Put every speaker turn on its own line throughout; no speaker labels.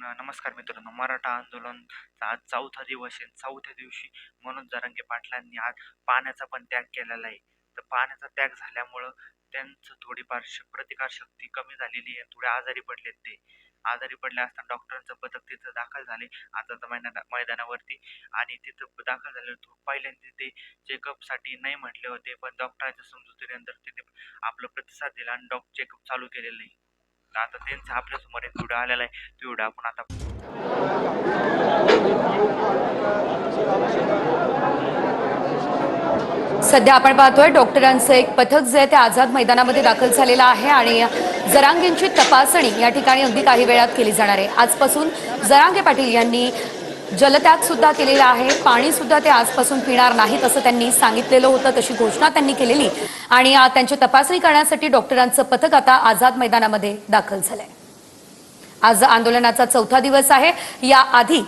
नमस्कार मित्रांनो. मराठा आंदोलनचा आज चौथा दिवस आहे. चौथ्या दिवशी मनोज जरांगे पाटलांनी आज पाण्याचा पण त्याग केलेला आहे. तर पाण्याचा त्याग झाल्यामुळं त्यांचं थोडीफार श प्रतिकारशक्ती कमी झालेली आहे. थोडे आजारी पडलेत ते. आजारी पडले असताना डॉक्टरांचं पथक तिथं दाखल झाले. आता तर मैदाना मैदानावरती आणि तिथं दाखल झाले. पहिल्यांदा ते चेकअपसाठी नाही म्हटले होते पण डॉक्टरांच्या समजुतीनंतर तिथे आपलं प्रतिसाद दिला आणि डॉक्टर चेकअप चालू केलेलं आहे. तर आता त्यांचा आपल्यासमोर एक व्हिडिओ आलेला आहे तो व्हिडिओ आपण आता
सध्या आपण पाहतोय डॉक्टरांचं एक पथक जे आहे ते आझाद मैदानामध्ये दाखल झालेलं आहे आणि जरांगेंची तपासणी या ठिकाणी अगदी काही वेळात केली जाणार आहे. आजपासून जरांगे पाटील यांनी जलत्याग सुद्धा केलेला आहे. पाणी सुद्धा ते आजपासून पिणार नाहीत असं त्यांनी सांगितलेलं होतं तशी घोषणा त्यांनी केलेली. आणि त्यांची तपासणी करण्यासाठी डॉक्टरांचं पथक आता आझाद मैदानामध्ये दाखल झालंय. आज आंदोलनाचा चौथा दिवस आहे. या आधी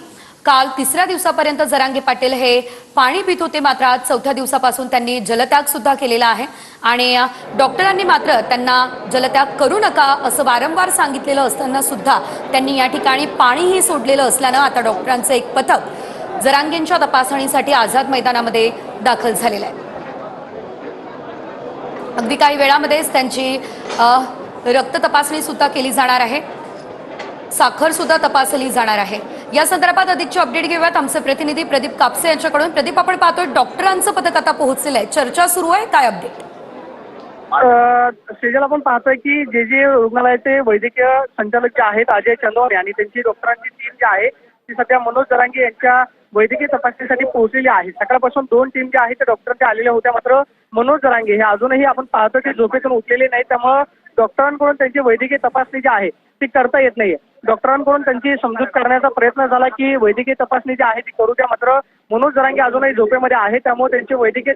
काल तिसऱ्या दिवसापर्यंत जरांगे पाटील हे पाणी पित होते मात्र आज चौथ्या दिवसापासून त्यांनी जलत्याग सुद्धा केलेला आहे. आणि डॉक्टरांनी मात्र त्यांना जलत्याग करू नका असं वारंवार सांगितलेलं असताना सुद्धा त्यांनी या ठिकाणी पाणीही सोडलेलं असल्यानं आता डॉक्टरांचं एक पथक जरांगेंच्या तपासणीसाठी आझाद मैदानामध्ये दाखल झालेलं आहे. अगदी काही वेळामध्येच त्यांची रक्त तपासणी सुद्धा केली जाणार आहे. साखर सुद्धा तपासली जाणार आहे. या संदर्भात अधिकची अपडेट घेऊयात. आमचे प्रतिनिधी प्रदीप कापसे यांच्याकडून. प्रदीप आपण पाहतोय डॉक्टरांचं पथक आता पोहोचलेलं आहे. चर्चा सुरू आहे. काय अपडेट
सेजल आपण पाहतोय की जे जे रुग्णालयाचे वैद्यकीय संचालक जे आहेत अजय चंदवाने आणि त्यांची डॉक्टरांची टीम जी आहे ती सध्या मनोज जरांगे यांच्या वैद्यकीय तपासणीसाठी पोहोचलेली आहे. सकाळपासून दोन टीम ज्या आहेत त्या डॉक्टरांच्या आलेल्या होत्या. मात्र मनोज दरांगे हे अजूनही आपण पाहतो की झोपेतून उठलेले नाही त्यामुळं डॉक्टरांकडून त्यांची वैद्यकीय तपासणी जी आहे ती करता येत नाहीये. डॉक्टरांकडून त्यांची समजूत करण्याचा प्रयत्न झाला की वैद्यकीय तपासणी जी आहे ती करू द्या. मात्र मनोज जरांगे अजूनही झोपेमध्ये आहे त्यामुळे त्यांची वैद्यकीय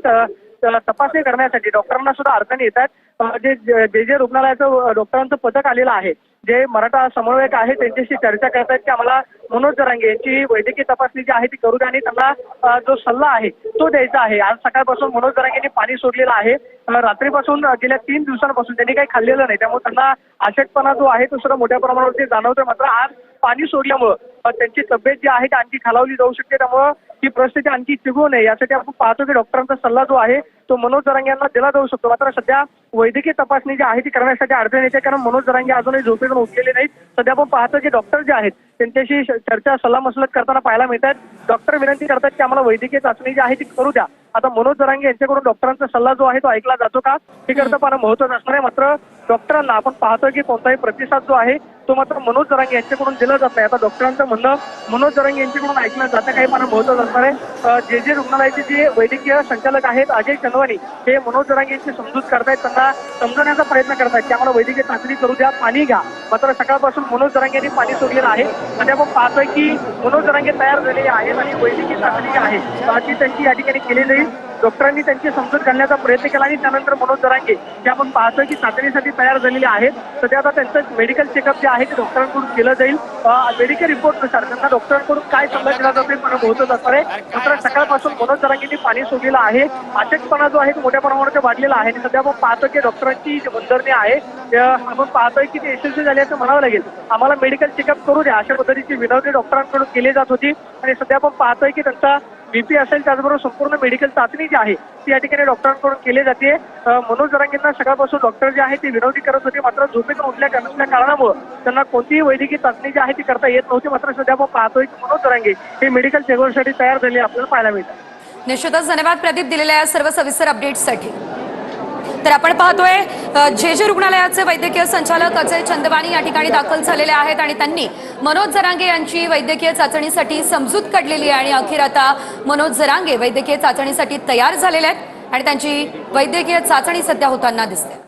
तपासणी करण्यासाठी डॉक्टरांना सुद्धा अडचणी येतात आहेत. जे जे जे रुग्णालयाचं डॉक्टरांचं पथक आलेलं आहे जे मराठा समन्वयक आहे त्यांच्याशी चर्चा करतायत की आम्हाला मनोज जरांगे यांची वैद्यकीय तपासणी जी आहे ती करू द्या आणि त्यांना जो सल्ला आहे तो द्यायचा आहे. आज सकाळपासून मनोज जरांगेंनी पाणी सोडलेलं आहे. रात्रीपासून गेल्या तीन दिवसांपासून त्यांनी काही खाल्लेलं नाही. त्यामुळे त्यांना अशक्तपणा जो आहे तो सुद्धा मोठ्या प्रमाणावरती जाणवतोय. मात्र आज पाणी सोडल्यामुळं त्यांची तब्येत जी आहे ती आणखी खालावली जाऊ शकते. त्यामुळं ही परिस्थिती आणखी चिघळू नये यासाठी आपण पाहतो की डॉक्टरांचा सल्ला जो आहे तो मनोज जरांगे यांना दिला जाऊ शकतो. मात्र सध्या वैद्यकीय तपासणी जी आहे ती करण्यासाठी अडचण येते. कारण मनोज जरांगे अजूनही झोपेतून उठलेले नाहीत. सध्या आपण पाहतो की डॉक्टर जे आहेत त्यांच्याशी चर्चा सल्लामसलत करताना पाहायला मिळतात डॉक्टर विनंती करतात की आम्हाला वैद्यकीय चाचणी जी आहे ती करू द्या. आता मनोज जरांगे यांच्याकडून डॉक्टरांचा सल्ला जो आहे तो ऐकला जातो का? हे करता पाहणं महत्वाचं असणार आहे. मात्र डॉक्टरांना आपण पाहतोय की कोणताही प्रतिसाद जो आहे तो मात्र मनोज जरांगे यांच्याकडून दिला जात नाही. आता डॉक्टरांचं म्हणणं मनोज जरांगे यांच्याकडून ऐकलं जातं काही पाहणं महत्वाचं असणार आहे. जे जे रुग्णालयाचे जे वैद्यकीय संचालक आहेत अजय चंदवानी हे मनोज जरांगे यांची समजूत करतायत. त्यांना समजवण्याचा प्रयत्न करतायत. की आम्हाला वैद्यकीय चाचणी करू द्या पाणी घ्या. मात्र सकाळपासून मनोज जरांगे यांनी पाणी सोडलेलं आहे. आणि आपण पाहतोय की मनोज जरांगे तयार झालेले आहेत आणि वैद्यकीय चाचणी आहे. अं, ती त्यांची या ठिकाणी केली जाईल. डॉक्टरांनी त्यांची समजूत घालण्याचा प्रयत्न केला आणि त्यानंतर मनोज दरांगे जे आपण पाहतोय की चाचणीसाठी तयार झालेले आहेत. सध्या आता त्यांचं मेडिकल चेकअप जे आहे ते डॉक्टरांकडून केलं जाईल. मेडिकल रिपोर्टनुसार त्यांना डॉक्टरांकडून काय सल्ला दिला जातो पण पोहोचत असणार आहे. मात्र सकाळपासून मनोज दरांगेंनी पाणी सोडलेलं आहे. अचकपणा जो आहे तो मोठ्या प्रमाणात वाढलेला आहे. आणि सध्या आपण पाहतो की डॉक्टरांची जी मनधरणी आहे आपण पाहतोय की ते यशस्वी झाली असं म्हणावं लागेल. आम्हाला मेडिकल चेकअप करू द्या अशा पद्धतीची विनवणी डॉक्टरांकडून केली जात होती. आणि सध्या आपण पाहतोय की त्यांचा बीपी असेल त्याचबरोबर संपूर्ण मेडिकल चाचणी जी आहे ती या ठिकाणी डॉक्टरांकडून केली जाते. मनोज जरांगींना सकाळपासून डॉक्टर जे आहे ते विनोदी करत होते. मात्र झोपेतून उठल्या नसल्या कारणामुळे त्यांना कोणतीही वैद्यकीय चाचणी जी आहे ती करता येत नव्हती. मात्र सध्या आपण पाहतोय की मनोज जरांगे हे मेडिकल चेकअपसाठी तयार झाले आपल्याला पाहायला मिळतात
निश्चितच धन्यवाद प्रदीप दिलेल्या या सर्व सविस्तर अपडेट्ससाठी तर आपण पाहतोय जे जे रुग्णालयाचे वैद्यकीय संचालक अजय चंदवाणी या ठिकाणी दाखल झालेले आहेत आणि त्यांनी मनोज जरांगे यांची वैद्यकीय चाचणीसाठी समजूत काढलेली आहे आणि अखेर आता मनोज जरांगे वैद्यकीय चाचणीसाठी तयार झालेले आहेत आणि त्यांची वैद्यकीय चाचणी सध्या होताना दिसते.